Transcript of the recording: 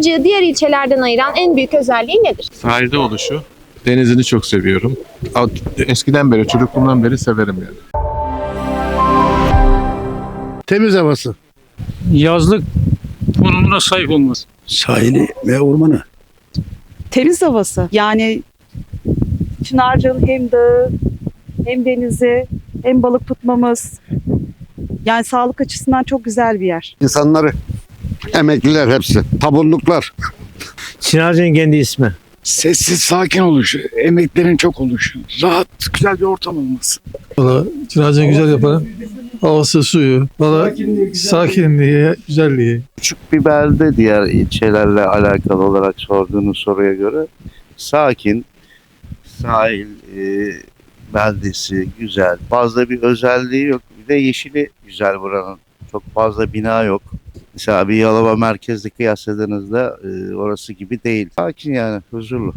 Çınarcık'ı diğer ilçelerden ayıran en büyük özelliği nedir? Sahilde oluşu. Denizini çok seviyorum. Eskiden beri, çocukluğumdan beri severim yani. Temiz havası. yazlık konumuna sahip olması. Sahili ve ormanı. temiz havası. Yani Çınarca'nın hem dağı hem denizi hem balık tutmamız. Yani sağlık açısından çok güzel bir yer. İnsanları, emekliler hepsi, tabulluklar. Çınarca'nın kendi ismi. Sessiz sakin oluşu, emeklerin çok oluşu, rahat, güzel bir ortam olması. Valla Çınarca'yı güzel yaparım. Havası, suyu, valla sakinliği, güzelliği. küçük bir belde diğer ilçelerle alakalı olarak sorduğunuz soruya göre sakin, sahil e, beldesi güzel. Fazla bir özelliği yok. Bir de yeşili güzel buranın. Çok fazla bina yok. Mesela bir Yalova merkezle kıyasladığınızda e, orası gibi değil. Sakin yani, huzurlu.